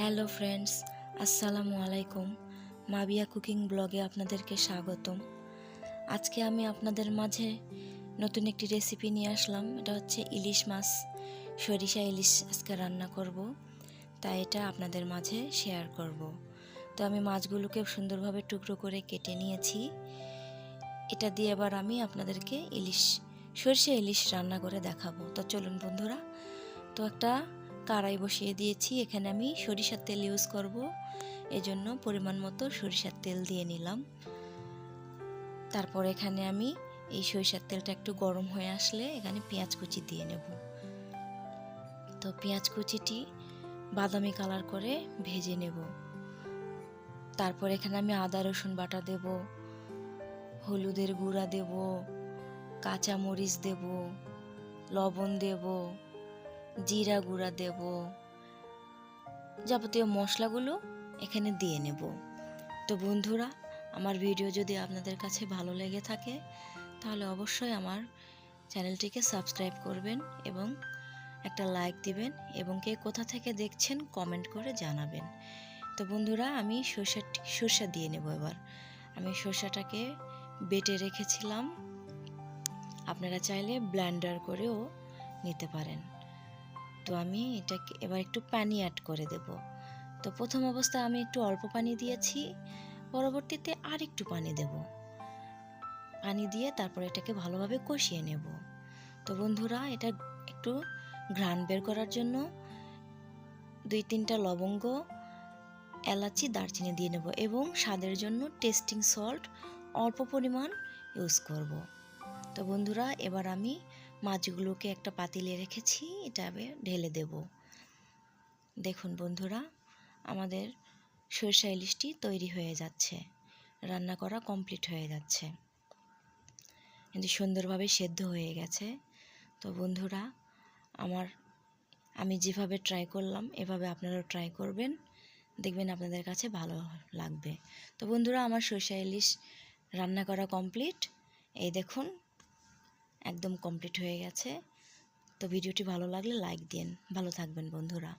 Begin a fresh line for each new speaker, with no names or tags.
Hello friends, আসসালামু আলাইকুম। Mabia cooking ব্লগে আপনাদেরকে স্বাগতম। আজকে আমি আপনাদের মাঝে নতুন একটি রেসিপি নিয়ে আসলাম। এটা হচ্ছে ইলিশ মাছ, সরিষা ইলিশ আজকে রান্না করব। তাই এটা আপনাদের মাঝে শেয়ার করব। তো আমি মাছগুলোকে সুন্দরভাবে টুকরো করে কেটে নিয়েছি। এটা দিয়ে এবার আমি আপনাদেরকে ইলিশ, সরিষা ইলিশ রান্না করে দেখাবো। তো চলুন বন্ধুরা, তো একটা কড়াই বসিয়ে দিয়েছি। এখানে আমি সরিষার তেল ইউজ করব। এজন্য পরিমাণ মতো সরিষার তেল দিয়ে নিলাম। তারপর এখানে আমি এই সরিষার তেলটা একটু গরম হয়ে আসলে এখানে পেঁয়াজ কুচি দিয়ে নেব। তো পেঁয়াজ কুচিটি বাদামি কালার করে ভেজে নেব। তারপর এখানে আমি আদা, রসুন বাটা দেব। হলুদের গুঁড়া দেব। কাঁচা মরিচ দেব। লবণ দেব। জিরা গুঁড়া দেব। যাবতীয় মশলাগুলো এখানে দিয়ে নেব। তো বন্ধুরা, আমার ভিডিও যদি আপনাদের কাছে ভালো লেগে থাকে, তাহলে অবশ্যই আমার চ্যানেলটিকে সাবস্ক্রাইব করবেন এবং একটা লাইক দিবেন এবং কে কোথা থেকে দেখছেন কমেন্ট করে জানাবেন। তো বন্ধুরা, আমি সর্ষা সর্ষা দিয়ে নেব এবার। আমি সর্ষাটাকে বেটে রেখেছিলাম। আপনারা চাইলে ব্ল্যান্ডার করেও নিতে পারেন। তো আমি এটাকে এবার একটু পানি অ্যাড করে দেব। তো প্রথম অবস্থায় আমি একটু অল্প পানি দিয়েছি, পরবর্তীতে আর একটু পানি দেব। পানি দিয়ে তারপর এটাকে ভালোভাবে কষিয়ে নেব। তো বন্ধুরা, এটা একটু ঘ্রাণ বের করার জন্য দুই তিনটা লবঙ্গ, এলাচি, দারচিনি দিয়ে নেব এবং স্বাদের জন্য টেস্টিং সল্ট অল্প পরিমাণ ইউজ করব। তো বন্ধুরা, এবার আমি মাছগুলোকে একটা পাতিলে রেখেছি এটা আমি ঢেলে দেব। দেখুন বন্ধুরা, আমাদের সরষা ইলিশটি তৈরি হয়ে যাচ্ছে, রান্না করা কমপ্লিট হয়ে যাচ্ছে। কিন্তু সুন্দরভাবে সেদ্ধ হয়ে গেছে। তো বন্ধুরা, আমার, আমি যেভাবে ট্রাই করলাম, এভাবে আপনারাও ট্রাই করবেন, দেখবেন আপনাদের কাছে ভালো লাগবে। তো বন্ধুরা, আমার সরষা ইলিশ রান্না করা কমপ্লিট। এই দেখুন একদম কমপ্লিট হয়ে গেছে। তো ভিডিওটি ভালো লাগলে লাইক দিন। ভালো থাকবেন বন্ধুরা।